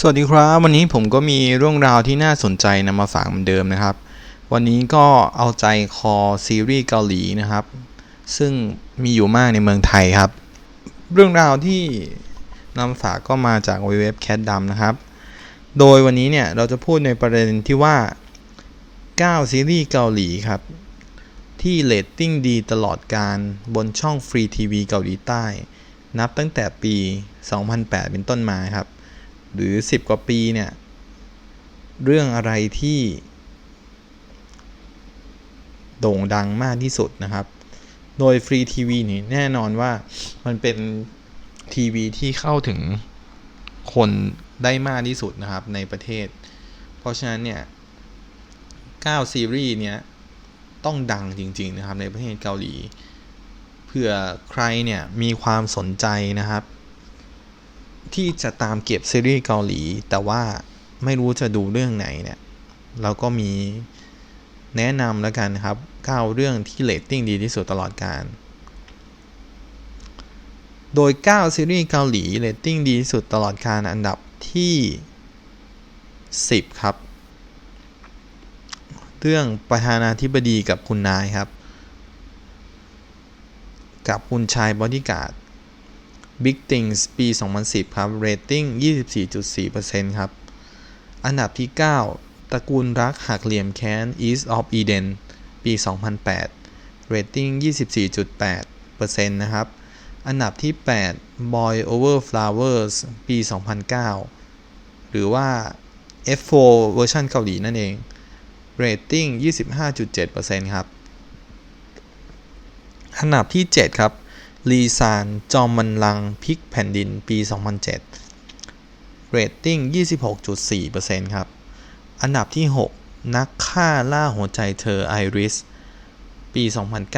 สวัสดีครับ วันนี้ผมก็มีเรื่องราวที่น่าสนใจนำมาฝากเหมือนเดิมนะครับ วันนี้ก็เอาใจคอซีรีส์เกาหลีนะครับ ซึ่งมีอยู่มากในเมืองไทยครับ เรื่องราวที่นำฝากก็มาจากเว็บแคทดำนะครับ โดยวันนี้เนี่ยเราจะพูดในประเด็นที่ว่า 9 ซีรีส์เกาหลีครับ ที่เรตติ้งดีตลอดการบนช่องฟรีทีวีเกาหลีใต้ นับตั้งแต่ปี 2008 เป็นต้นมาครับ หรือ 10 กว่าปีเนี่ย เรื่องอะไรที่ โด่งดังมากที่สุดนะครับ โดยฟรีทีวีนี่แน่นอนว่ามันเป็นทีวีที่เข้าถึงคนได้มากที่สุดนะครับในประเทศ เพราะฉะนั้นเนี่ย9ซีรีส์เนี่ยต้องดังจริง ๆ นะครับในประเทศเกาหลีเผื่อใครเนี่ยมีความสนใจนะครับ ที่จะตามเก็บซีรีส์เกาหลี แต่ว่าไม่รู้จะดูเรื่องไหนเนี่ยเราก็มีแนะนำแล้วกันครับ9เรื่องที่เรตติ้งดีที่สุดตลอดการ โดย 9 ซีรีส์เกาหลีเรตติ้งดีที่สุดตลอดการอันดับที่ 10 ครับ เรื่องประธานาธิบดีกับคุณนายครับ กับคุณชายบอดี้การ์ด Big Things ปี 2010 ครับ rating 24.4%ครับ อันดับที่ 9 ตระกูลรักหักเหลี่ยมแค้น East of Eden ปี 2008 rating 24.8%นะครับ อันดับที่ 8 Boy Over Flowers ปี 2009 หรือว่า F4 เวอร์ชันเกาหลีนั่นเอง rating 25.7%ครับ อันดับที่ 7 ครับ ลีซาน จอมมันลังพลิกแผ่นดินปี 2007 rating 26.4%ครับ อันดับที่ 6 นักฆ่าล่าหัวใจเธอไอริส ปี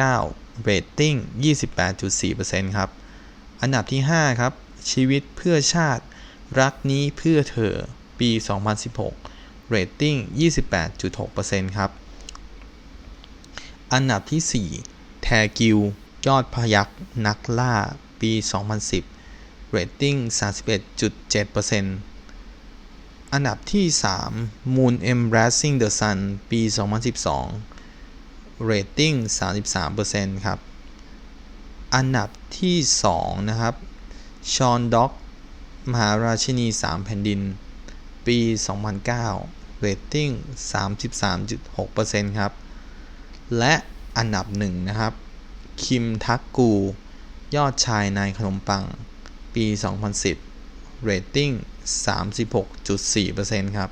2009 rating 28.4%ครับ อันดับที่ 5 ครับ ชีวิตเพื่อชาติ รักนี้เพื่อเธอ ปี 2016 rating 28.6%ครับ อันดับที่ 4 แทกิว ยอดพยักนักล่า ปี 2010 rating 31.7%อันดับที่ 3 Moon Embracing the Sun ปี 2012 rating 33%ครับ อันดับที่ 2 นะครับชอนด็อกมหาราชินี 3 แผ่นดิน ปี 2009 rating 33.6%ครับ และอันดับ 1 นะครับ คิมทักกู ยอดชายนายขนมปัง ปี 2010 rating 36.4%ครับ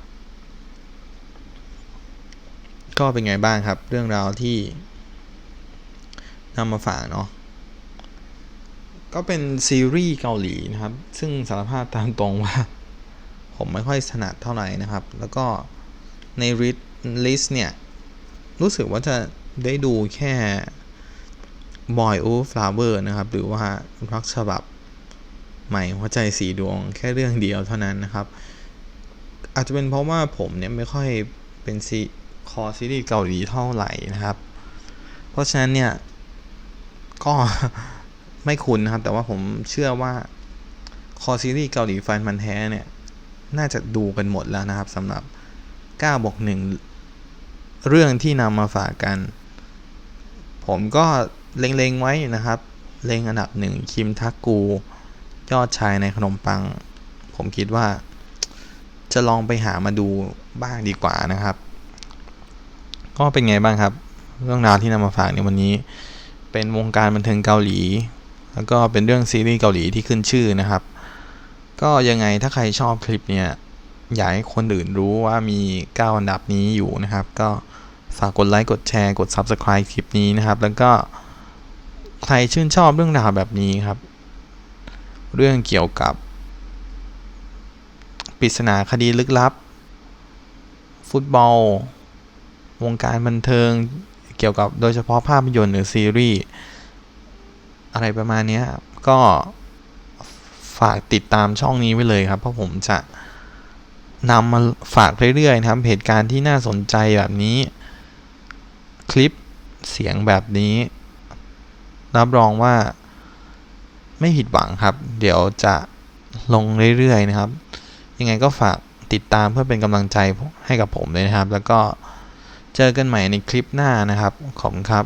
ก็เป็นไงบ้างครับ เรื่องราวที่นำมาฝากเนาะก็เป็นซีรีส์เกาหลีนะครับ ซึ่งสารภาพตามตรงว่า ผมไม่ค่อยถนัดเท่าไหร่นะครับ แล้วก็ในริสเนี่ย รู้สึกว่าจะได้ดูแค่ Boy Over Flower นะครับ หรือว่ารักฉบับใหม่หัวใจสีดวงแค่เรื่องเดียวเท่านั้นนะครับ อาจจะเป็นเพราะว่าผมเนี่ยไม่ค่อยเป็นซีคอซีรีส์เกาหลีเท่าไหร่นะครับ เพราะฉะนั้นเนี่ย ก็ไม่คุ้นนะครับ แต่ว่าผมเชื่อว่าคอซีรีส์เกาหลีแฟนมันแท้เนี่ย น่าจะดูกันหมดแล้วนะครับสำหรับ9บวก1เรื่องที่นำมาฝากกัน ผมก็ เล็งๆไว้นะครับ เล็งอันดับหนึ่งคิมทักกู ยอดชายในขนมปัง ผมคิดว่า จะลองไปหามาดูบ้างดีกว่านะครับ ก็เป็นไงบ้างครับ เรื่องราวที่นำมาฝากในวันนี้ เป็นวงการบันเทิงเกาหลี แล้วก็เป็นเรื่องซีรีส์เกาหลีที่ขึ้นชื่อนะครับ ก็ยังไงถ้าใครชอบคลิปเนี่ยอยากให้คนอื่นรู้ว่ามี 9 อันดับนี้อยู่นะครับ ก็ฝากกดไลค์ กดแชร์ กด Subscribe คลิปนี้นะครับ แล้วก็ ใครชื่นชอบเรื่องราวแบบนี้ครับ เรื่องเกี่ยวกับปริศนาคดีลึกลับ ฟุตบอล วงการบันเทิงเกี่ยวกับโดยเฉพาะภาพยนตร์หรือซีรีส์อะไรประมาณนี้ก็ฝากติดตามช่องนี้ไว้เลยครับ เพราะผมจะนำมาฝากเรื่อยๆนะครับ เหตุการณ์ที่น่าสนใจแบบนี้ คลิปเสียงแบบนี้ รับรองว่าไม่ผิดหวังครับ เดี๋ยวจะลงเรื่อยๆนะครับ ยังไงก็ฝากติดตามเพื่อเป็นกำลังใจให้กับผมเลยนะครับ แล้วก็เจอกันใหม่ในคลิปหน้านะครับ ขอบคุณครับ